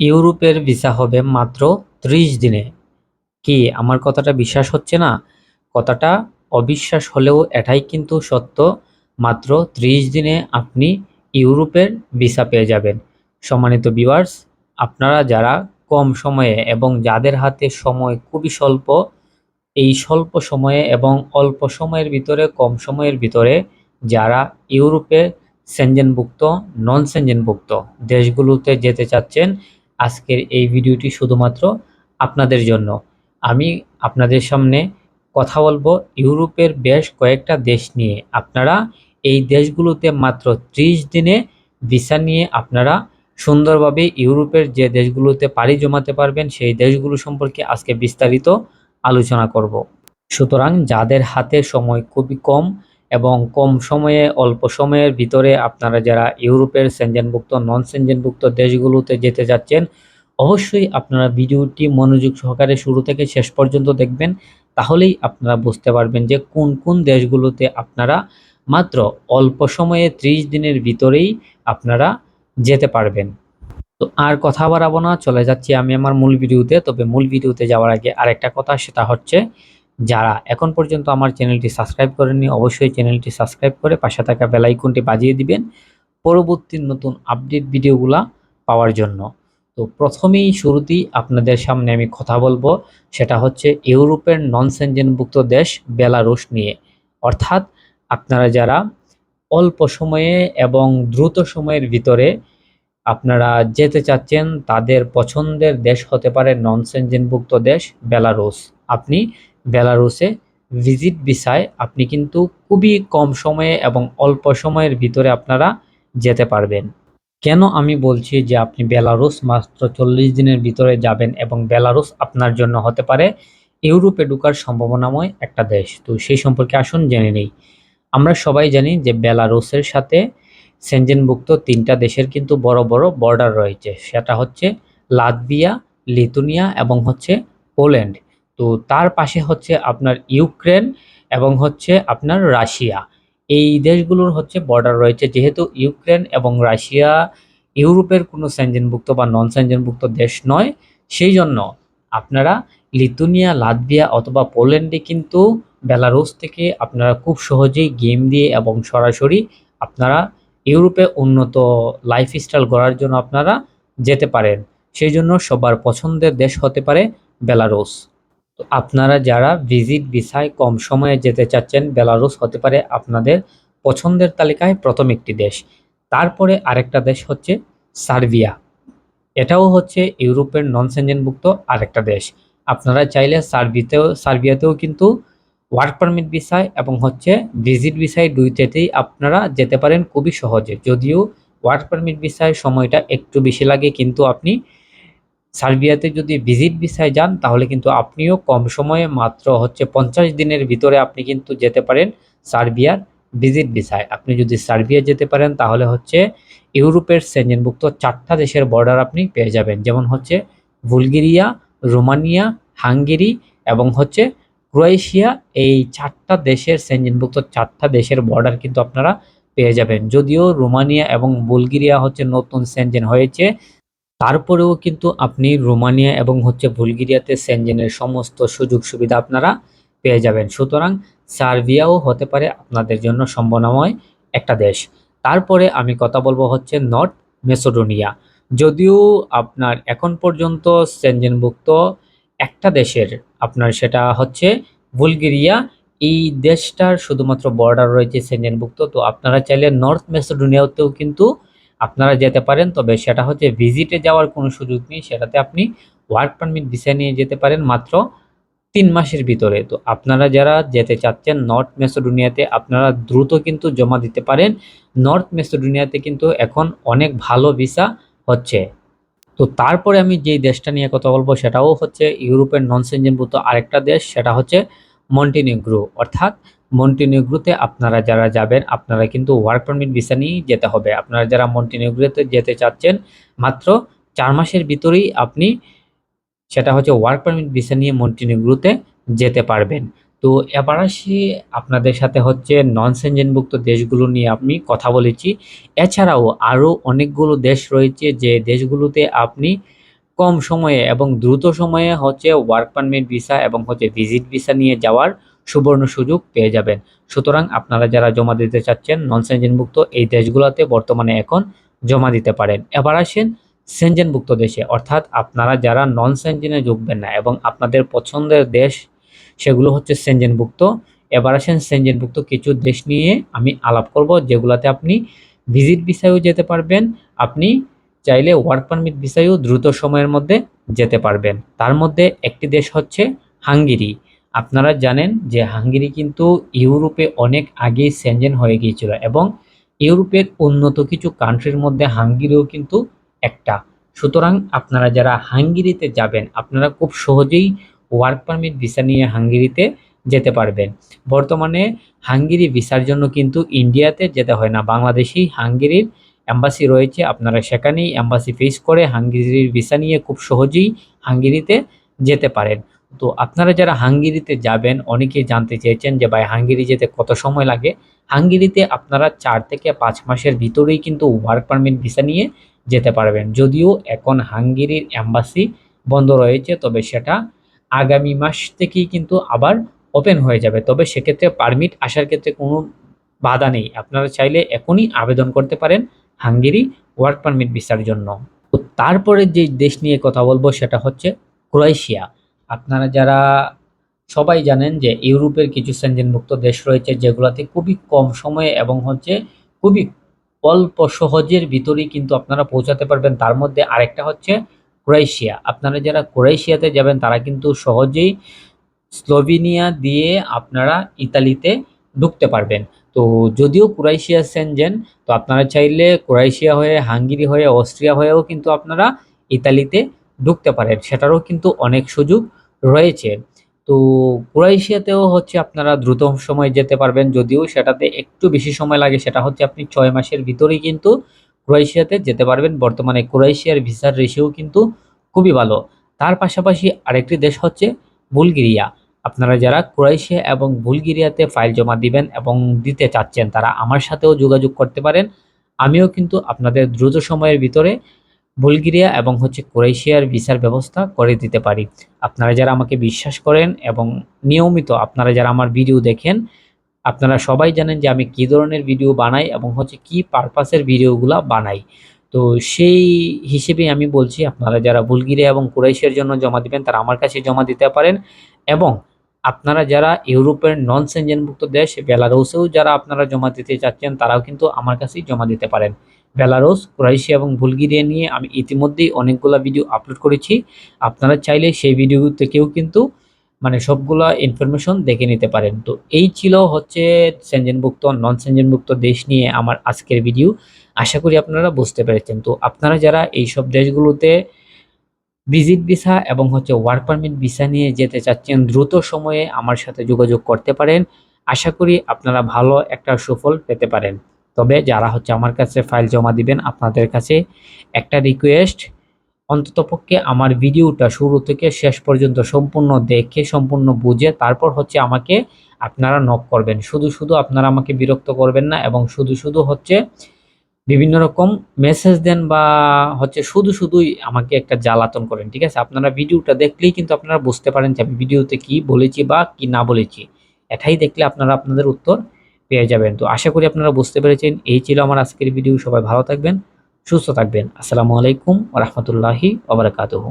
ইউরোপের ভিসা হবে মাত্র ত্রিশ দিনে। কি আমার কথাটা বিশ্বাস হচ্ছে না? কথাটা অবিশ্বাস হলেও এটাই কিন্তু সত্য। মাত্র ত্রিশ দিনে আপনি ইউরোপের ভিসা পেয়ে যাবেন। সম্মানিত ভিউয়ার্স, আপনারা যারা কম সময়ে এবং যাদের হাতে সময় খুবই স্বল্প, এই স্বল্প সময়ে এবং অল্প সময়ের ভিতরে, কম সময়ের ভিতরে যারা ইউরোপে সেনজেনভুক্ত নন সেনজেনভুক্ত দেশগুলোতে যেতে চাচ্ছেন আজকের এই ভিডিওটি শুধুমাত্র আপনাদের জন্য। আমি আপনাদের সামনে কথা বলব ইউরোপের বেশ কয়েকটা দেশ নিয়ে। আপনারা এই দেশগুলোতে মাত্র ত্রিশ দিনে ভিসা নিয়ে আপনারা সুন্দরভাবে ইউরোপের যে দেশগুলোতে পাড়ি জমাতে পারবেন, সেই দেশগুলো সম্পর্কে আজকে বিস্তারিত আলোচনা করব। সুতরাং যাদের হাতে সময় খুবই কম এবং কম সময়ে, অল্প সময়ের ভিতরে আপনারা যারা ইউরোপের সেনজেনভুক্ত নন সেনজেনভুক্ত দেশগুলোতে যেতে যাচ্ছেন, অবশ্যই আপনারা ভিডিওটি মনোযোগ সহকারে শুরু থেকে শেষ পর্যন্ত দেখবেন। তাহলেই আপনারা বুঝতে পারবেন যে কোন কোন দেশগুলোতে আপনারা মাত্র অল্প সময়ে ত্রিশ দিনের ভিতরেই আপনারা যেতে পারবেন। তো আর কথা বাড়াবো না, চলে যাচ্ছি আমি আমার মূল ভিডিওতে। তবে মূল ভিডিওতে যাওয়ার আগে আরেকটা কথা, সেটা হচ্ছে যারা এখন পর্যন্ত আমার চ্যানেলটি সাবস্ক্রাইব করেননি, অবশ্যই চ্যানেলটি সাবস্ক্রাইব করে পাশে থাকা বেলাইকনটি বাজিয়ে দিবেন পরবর্তী নতুন আপডেট ভিডিওগুলা পাওয়ার জন্য। তো প্রথমেই শুরুতেই আপনাদের সামনে আমি কথা বলব, সেটা হচ্ছে ইউরোপের নন সেনজেনভুক্ত দেশ বেলারুশ নিয়ে। অর্থাৎ আপনারা যারা অল্প সময়ে এবং দ্রুত সময়ের ভিতরে আপনারা যেতে চাচ্ছেন, তাদের পছন্দের দেশ হতে পারে নন সেনজেনভুক্ত দেশ বেলারুস আপনি বেলারুসে ভিজিট ভিসায় আপনি কিন্তু খুবই কম সময়ে এবং অল্প সময়ের ভিতরে আপনারা যেতে পারবেন। কেন আমি বলছি যে আপনি বেলারুস মাত্র চল্লিশ দিনের ভিতরে যাবেন এবং বেলারুস আপনার জন্য হতে পারে ইউরোপে ঢুকার সম্ভাবনাময় একটা দেশ? তো সেই সম্পর্কে আসুন, জেনে নেই। আমরা সবাই জানি যে বেলারুসের সাথে সেনজেনভুক্ত তিনটা দেশের কিন্তু বড় বড় বর্ডার রয়েছে। সেটা হচ্ছে লাতভিয়া, লিথুনিয়া এবং হচ্ছে পোল্যান্ড। তো তার পাশে হচ্ছে আপনার ইউক্রেন এবং হচ্ছে আপনার রাশিয়া। এই দেশগুলোর হচ্ছে বর্ডার রয়েছে। যেহেতু ইউক্রেন এবং রাশিয়া ইউরোপের কোনো সেনজেনভুক্ত বা নন সেনজেনভুক্ত দেশ নয় সেই জন্য আপনারা লিথুনিয়া, লাতভিয়া অথবা পোল্যান্ডে কিন্তু বেলারুস থেকে আপনারা খুব সহজেই গেম দিয়ে এবং সরাসরি আপনারা ইউরোপে উন্নত লাইফস্টাইল গড়ার জন্য আপনারা যেতে পারেন। সেই জন্য সবার পছন্দের দেশ হতে পারে বেলারুস তো আপনারা যারা ভিজিট ভিসায় কম সময়ে যেতে চাচ্ছেন বেলারুস হতে পারে আপনাদের পছন্দের তালিকায় প্রথম একটি দেশ। তারপরে আরেকটা দেশ হচ্ছে সার্বিয়া। এটাও হচ্ছে ইউরোপের নন সেনজেনভুক্ত আরেকটা দেশ। আপনারা চাইলে সার্বিতেও, সার্বিয়াতেও কিন্তু ওয়ার্ক পারমিট ভিসায় এবং হচ্ছে ভিজিট ভিসায় দুইটাতেই আপনারা যেতে পারেন খুবই সহজে। যদিও ওয়ার্ক পারমিট ভিসায় সময়টা একটু বেশি লাগে, কিন্তু আপনি সার্বিয়াতে যদি ভিজিট ভিসায় যান, তাহলে কিন্তু আপনিও কম সময়ে মাত্র হচ্ছে পঞ্চাশ দিনের ভিতরে আপনি কিন্তু যেতে পারেন সার্বিয়ার ভিজিট ভিসায়। আপনি যদি সার্বিয়া যেতে পারেন, তাহলে হচ্ছে ইউরোপের সেঞ্জেনভুক্ত চারটা দেশের বর্ডার আপনি পেয়ে যাবেন। যেমন হচ্ছে বুলগেরিয়া, রোমানিয়া, হাঙ্গেরি এবং হচ্ছে ক্রোয়েশিয়া। এই চারটা দেশের সেঞ্জেনভুক্ত চারটা দেশের বর্ডার কিন্তু আপনারা পেয়ে যাবেন। যদিও রোমানিয়া এবং বুলগেরিয়া হচ্ছে নতুন সেনজেন হয়েছে তারপরেও কিন্তু আপনি রোমানিয়া এবং হচ্ছে বুলগেরিয়াতে সেনজেনের সমস্ত সুযোগ সুবিধা আপনারা পেয়ে যাবেন। সুতরাং সার্বিয়াও হতে পারে আপনাদের জন্য সম্ভাবনাময় একটা দেশ। তারপরে আমি কথা বলব হচ্ছে নর্থ মেসোডোনিয়া। যদিও আপনার এখন পর্যন্ত সেনজেনভুক্ত একটা দেশের আপনার সেটা হচ্ছে বুলগেরিয়া। এই দেশটার শুধুমাত্র বর্ডার রয়েছে সেনজেনভুক্ত। তো আপনারা চাইলে নর্থ মেসোডোনিয়াতেও কিন্তু আপনারা যেতে পারেন, তবে সেটা হচ্ছে ভিজিটে যাওয়ার কোনো সুযোগ নেই। সেটাতে আপনি ওয়ার্ক পারমিট ভিসা নিয়ে যেতে পারেন মাত্র তিন মাসের ভিতরে। তো আপনারা যারা যেতে চাচ্ছেন নর্থ মেসোডোনিয়াতে আপনারা দ্রুত কিন্তু জমা দিতে পারেন। নর্থ মেসোডোনিয়াতে কিন্তু এখন অনেক ভালো ভিসা হচ্ছে। তো তারপরে আমি যেই দেশটা নিয়ে কথা বলব, সেটাও হচ্ছে ইউরোপের নন সেঞ্জনভূত আরেকটা দেশ, সেটা হচ্ছে মন্টিনিগ্রো অর্থাৎ মন্টিনিগ্রোতে আপনারা যারা যাবেন, আপনারা কিন্তু ওয়ার্ক পারমিট ভিসা নিয়েই যেতে হবে। আপনারা যারা মন্টিনিগ্রোতে যেতে চাচ্ছেন, মাত্র চার মাসের ভিতরেই আপনি সেটা হচ্ছে ওয়ার্ক পারমিট ভিসা নিয়ে মন্টিনিগ্রোতে যেতে পারবেন। তো এবার আসি আপনাদের সাথে হচ্ছে নন সেনজেনভুক্ত দেশগুলো নিয়ে আমি কথা বলেছি। এছাড়াও আরও অনেকগুলো দেশ রয়েছে যে দেশগুলোতে আপনি কম সময়ে এবং দ্রুত সময়ে হচ্ছে ওয়ার্ক পারমিট ভিসা এবং হচ্ছে ভিজিট ভিসা নিয়ে যাওয়ার সুবর্ণ সুযোগ পেয়ে যাবেন। সুতরাং আপনারা যারা জমা দিতে চাচ্ছেন নন সেঞ্জেনভুক্ত এই দেশগুলোতে বর্তমানে এখন জমা দিতে পারেন। এবার আসেন সেঞ্জেনভুক্ত দেশে। অর্থাৎ আপনারা যারা নন সেঞ্জেনে ঢুকবেন না এবং আপনাদের পছন্দের দেশ সেগুলো হচ্ছে সেঞ্জেনভুক্ত এবার আসেন সেঞ্জেনভুক্ত কিছু দেশ নিয়ে আমি আলাপ করব যেগুলোতে আপনি ভিজিট ভিসায়ও যেতে পারবেন। আপনি চাইলে ওয়ার্ক পারমিট ভিসায়ও দ্রুত সময়ের মধ্যে যেতে পারবেন। তার মধ্যে একটি দেশ হচ্ছে হাঙ্গেরি। আপনারা জানেন যে হাঙ্গেরি কিন্তু ইউরোপে অনেক আগেই সেঞ্জেন হয়ে গিয়েছিল এবং ইউরোপের উন্নত কিছু কান্ট্রির মধ্যে হাঙ্গেরিও কিন্তু একটা। সুতরাং আপনারা যারা হাঙ্গেরিতে যাবেন, আপনারা খুব সহজেই ওয়ার্ক পারমিট ভিসা নিয়ে হাঙ্গেরিতে যেতে পারবেন। বর্তমানে হাঙ্গেরি ভিসার জন্য কিন্তু ইন্ডিয়াতে যেতে হয় না, বাংলাদেশেই হাঙ্গেরির অ্যাম্বাসি রয়েছে, আপনারা সেখানেই অ্যাম্বাসি ফেস করে হাঙ্গেরির ভিসা নিয়ে খুব সহজেই হাঙ্গেরিতে যেতে পারেন। তো আপনারা যারা হাঙ্গেরিতে যাবেন, অনেকেই জানতে চেয়েছেন যে ভাই হাঙ্গেরি যেতে কত সময় লাগে? হাঙ্গেরিতে আপনারা চার থেকে পাঁচ মাসের ভিতরেই কিন্তু ওয়ার্ক পারমিট ভিসা নিয়ে যেতে পারবেন। যদিও এখন হাঙ্গেরির অ্যাম্বাসি বন্ধ রয়েছে, তবে সেটা আগামী মাস থেকেই কিন্তু আবার ওপেন হয়ে যাবে। তবে সেক্ষেত্রে পারমিট আসার ক্ষেত্রে কোনো বাধা নেই। আপনারা চাইলে এখনই আবেদন করতে পারেন হাঙ্গেরি ওয়ার্ক পারমিট ভিসার জন্য। তো তারপরে যে দেশ নিয়ে কথা বলব সেটা হচ্ছে ক্রোয়েশিয়া। আপনারা যারা সবাই জানেন যে ইউরোপের কিছু সেঞ্জেনভুক্ত দেশ রয়েছে যেগুলোতে খুবই কম সময়ে এবং হচ্ছে খুবই অল্প সহজের ভিতরেই কিন্তু আপনারা পৌঁছাতে পারবেন। তার মধ্যে আরেকটা হচ্ছে ক্রোয়েশিয়া। আপনারা যারা ক্রোয়েশিয়াতে যাবেন, তারা কিন্তু সহজেই স্লোভেনিয়া দিয়ে আপনারা ইতালিতে ঢুকতে পারবেন। তো যদিও ক্রোয়েশিয়া সেনজেন, তো আপনারা চাইলে ক্রোয়েশিয়া হয়ে, হাঙ্গেরি হয়ে, অস্ট্রিয়া হয়েও কিন্তু আপনারা ইতালিতে ঢুকতে পারেন। সেটারও কিন্তু অনেক সুযোগ রয়েছে। তো ক্রোয়েশিয়াতেও হচ্ছে আপনারা দ্রুত সময় যেতে পারবেন, যদিও সেটাতে একটু বেশি সময় লাগে, সেটা হচ্ছে আপনি ছয় মাসের ভিতরেই কিন্তু ক্রোয়েশিয়াতে যেতে পারবেন। বর্তমানে ক্রোয়েশিয়ার ভিসার রেশিও কিন্তু খুবই ভালো। তার পাশাপাশি আরেকটি দেশ হচ্ছে বুলগেরিয়া। আপনারা যারা ক্রোয়েশিয়া এবং বুলগেরিয়াতে ফাইল জমা দিবেন এবং দিতে চাচ্ছেন, তারা আমার সাথেও যোগাযোগ করতে পারেন। আমিও কিন্তু আপনাদের দ্রুত সময়ের ভিতরে বুলগেরিয়া এবং হচ্ছে ক্রোয়েশিয়ার ভিসার ব্যবস্থা করে দিতে পারি। আপনারা যারা আমাকে বিশ্বাস করেন এবং নিয়মিত আপনারা যারা আমার ভিডিও দেখেন, আপনারা সবাই জানেন যে আমি কী ধরনের ভিডিও বানাই এবং হচ্ছে কি পারপাসের ভিডিওগুলো বানাই। তো সেই হিসেবে আমি বলছি, আপনারা যারা বুলগেরিয়া এবং ক্রোয়েশিয়ার জন্য জমা দিবেন, তারা আমার কাছে জমা দিতে পারেন এবং আপনারা যারা ইউরোপের নন সেঞ্জেনভুক্ত দেশ, বেলারুসেও যারা আপনারা জমা দিতে চাচ্ছেন, তারাও কিন্তু আমার কাছেই জমা দিতে পারেন। বেলারুস ক্রোয়েশিয়া এবং বুলগেরিয়া নিয়ে আমি ইতিমধ্যেই অনেকগুলো ভিডিও আপলোড করেছি। আপনারা চাইলে সেই ভিডিও থেকেও কিন্তু মানে সবগুলো ইনফরমেশন দেখে নিতে পারেন। তো এই ছিল হচ্ছে সেঞ্জেনভুক্ত নন সেঞ্জেনভুক্ত দেশ নিয়ে আমার আজকের ভিডিও আশা করি আপনারা বুঝতে পেরেছেন। তো আপনারা যারা এই সব দেশগুলোতে ভিজিট ভিসা এবং হচ্ছে ওয়ার্ক পারমিট ভিসা নিয়ে যেতে চাচ্ছেন, দ্রুত সময়ে আমার সাথে যোগাযোগ করতে পারেন। আশা করি আপনারা ভালো একটা সুফল পেতে পারেন। তবে যারা হচ্ছে আমার কাছে ফাইল জমা দিবেন, আপনাদের কাছে একটা রিকোয়েস্ট অন্ততপক্ষে আমার ভিডিওটা শুরু থেকে শেষ পর্যন্ত সম্পূর্ণ দেখে, সম্পূর্ণ বুঝে, তারপর হচ্ছে আমাকে আপনারা নক করবেন। শুধু শুধু আপনারা আমাকে বিরক্ত করবেন না এবং শুধু শুধু হচ্ছে বিভিন্ন রকম মেসেজ দেন বা হচ্ছে শুধু শুধুই আমাকে একটা জ্বালাতন করেন, ঠিক আছে? আপনারা ভিডিওটা দেখলেই কিন্তু আপনারা বুঝতে পারেন যে আমি ভিডিওতে কি বলেছি বা কি না বলেছি। এটাই দেখলে আপনারা আপনাদের উত্তর পেয়ে যাবেন। তো আশা করি আপনারা বুঝতে পেরেছেন। এই ছিল আমার আজকের ভিডিও। সবাই ভালো থাকবেন, সুস্থ থাকবেন। আসসালামু আলাইকুম রহমতুল্লাহি ওবরাকাতুহু